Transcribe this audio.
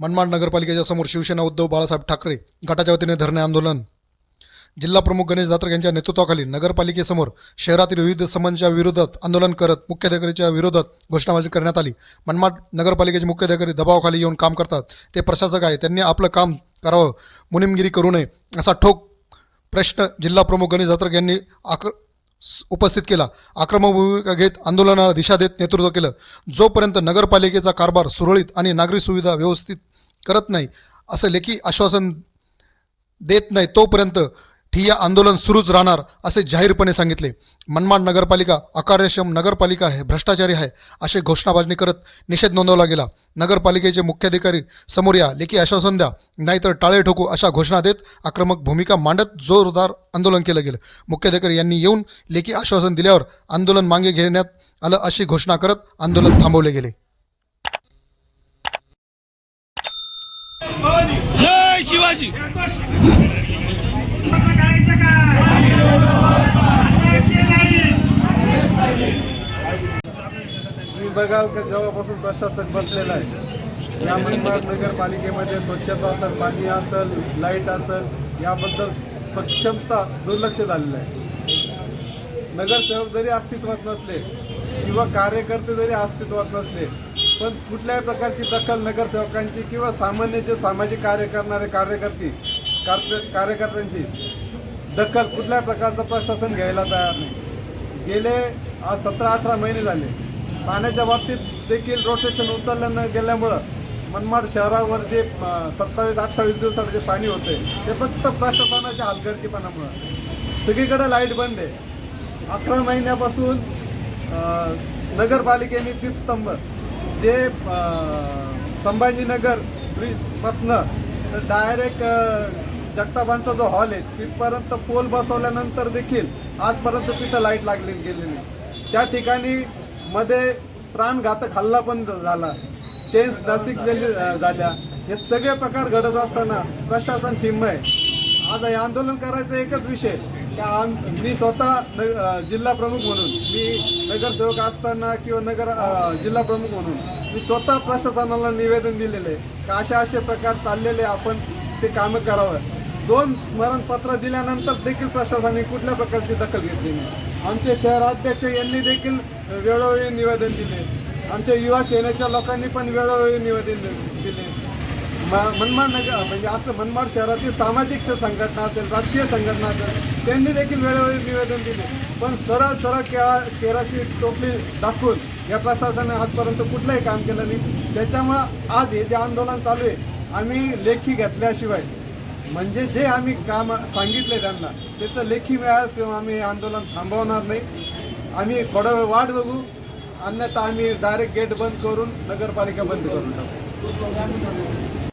मनमाड नगरपालिकेच्या समोर शिवसेना उद्धव बाळासाहेब ठाकरे गटाच्या वतीने धरणे आंदोलन. जिल्हा प्रमुख गणेश दात्रक यांच्या नेतृत्वाखाली नगरपालिकेसमोर शहरातील विविध समस्यांच्या विरोधात आंदोलन करत मुख्याधिकारीच्या विरोधात घोषणाबाजी करण्यात आली. मनमाड नगरपालिकेचे मुख्याधिकारी दबावाखाली येऊन काम करतात. ते प्रशासक आहे. त्यांनी आपलं काम करावं. मुनिमगिरी करू नये असा ठोक प्रश्न जिल्हा प्रमुख गणेश दात्रक यांनी आक उपस्थित केला. आक्रमक भूमिका घेत आंदोलनाला दिशा देत नेतृत्व केलं. जोपर्यंत नगरपालिकेचा कारभार सुरळीत आणि नागरी सुविधा व्यवस्थित करत नाही असं लेखी आश्वासन देत नाही तोपर्यंत ठिय्या आंदोलन सुरूच राहणार असे जाहीरपणे सांगितले. मनमाड नगरपालिका अकार्यक्षम नगरपालिका आहे भ्रष्टाचारी आहे अशी घोषणाबाजी करत निषेध नोंदवला गेला. नगरपालिकेचे मुख्याधिकारी समोर या लेखी आश्वासन द्या नाहीतर टाळे ठोकू अशा घोषणा देत आक्रमक भूमिका मांडत जोरदार आंदोलन केलं गेलं. मुख्याधिकारी यांनी येऊन लेखी आश्वासन दिल्यावर आंदोलन मागे घेण्यात आलं अशी घोषणा करत आंदोलन थांबवले गेले. जय शिवाजी. बघाल का जेव्हापासून प्रशासक बसलेला आहे. या मनमाड नगरपालिकेमध्ये स्वच्छता असेल पाणी असेल लाइट असेल याबद्दल सक्षमता दुर्लक्ष झालेलं आहे. नगरसेवक जरी अस्तित्वात नसले किंवा कार्यकर्ते जरी अस्तित्वात नसले पण कुठल्याही प्रकारची दखल नगरसेवकांची किंवा सामान्य जे सामाजिक कार्य करणारे कार्यकर्ते कार्य कार्यकर्त्यांची दखल कुठल्याही प्रकारचं प्रशासन घ्यायला तयार नाही. गेले आज सतरा अठरा महिने झाले. पाण्याच्या बाबतीत देखील रोटेशन उचललं न गेल्यामुळं मनमाड शहरावर जे सत्तावीस अठ्ठावीस दिवसात जे पाणी होते ते फक्त प्रशासनाच्या हलगर्जीपणामुळं. सगळीकडे लाइट बंद आहे. अकरा महिन्यापासून नगरपालिकेने दीपस्तंभ जे संभाजीनगर ब्रिजपासनं तर डायरेक्ट जगताबांचा जो हॉल आहे तिथपर्यंत पोल बसवल्यानंतर देखील आजपर्यंत तिथं लाइट लागली गेलेली. त्या ठिकाणी मध्ये प्राणघातक हल्ला पण झाला. चेन्स नाशिक गेली झाल्या. हे सगळे प्रकार घडत असताना प्रशासन ठिम्म आहे आज हे आंदोलन करायचं एकच विषय. की आम- मी स्वतः न जिल्हा प्रमुख म्हणून मी नगरसेवक असताना किंवा नगर जिल्हा प्रमुख म्हणून मी स्वतः प्रशासनाला निवेदन दिलेलं आहे का असे असे प्रकार चाललेले आपण ते कामं करावं. दोन स्मरणपत्र दिल्यानंतर देखील प्रशासनाने कुठल्या प्रकारची दखल घेतली नाही. आमचे शहराध्यक्ष यांनी देखील वेळोवेळी निवेदन दिले. आमच्या युवा सेनेच्या लोकांनी पण वेळोवेळी निवेदन दि- दिले. म- मनमाड नगर म्हणजे असं मनमाड शहरातील सामाजिक संघटना असेल राजकीय संघटना असेल त्यांनी देखील वेळोवेळी निवेदन दिले. पण सरळ सरळ केळा केराची टोपली दाखवून या प्रशासनाने आजपर्यंत कुठलंही काम केलं नाही. त्याच्यामुळं आज हे जे आंदोलन चालू आहे आम्ही लेखी घेतल्याशिवाय म्हणजे जे आम्ही काम सांगितले त्यांना त्याचं लेखी मिळाल्याशिवाय आम्ही आंदोलन थांबवणार नाही. आम्ही थोडा वेळ वाट बघू अन्यथा आम्ही डायरेक्ट गेट बंद करून नगरपालिका बंद करून टाकू.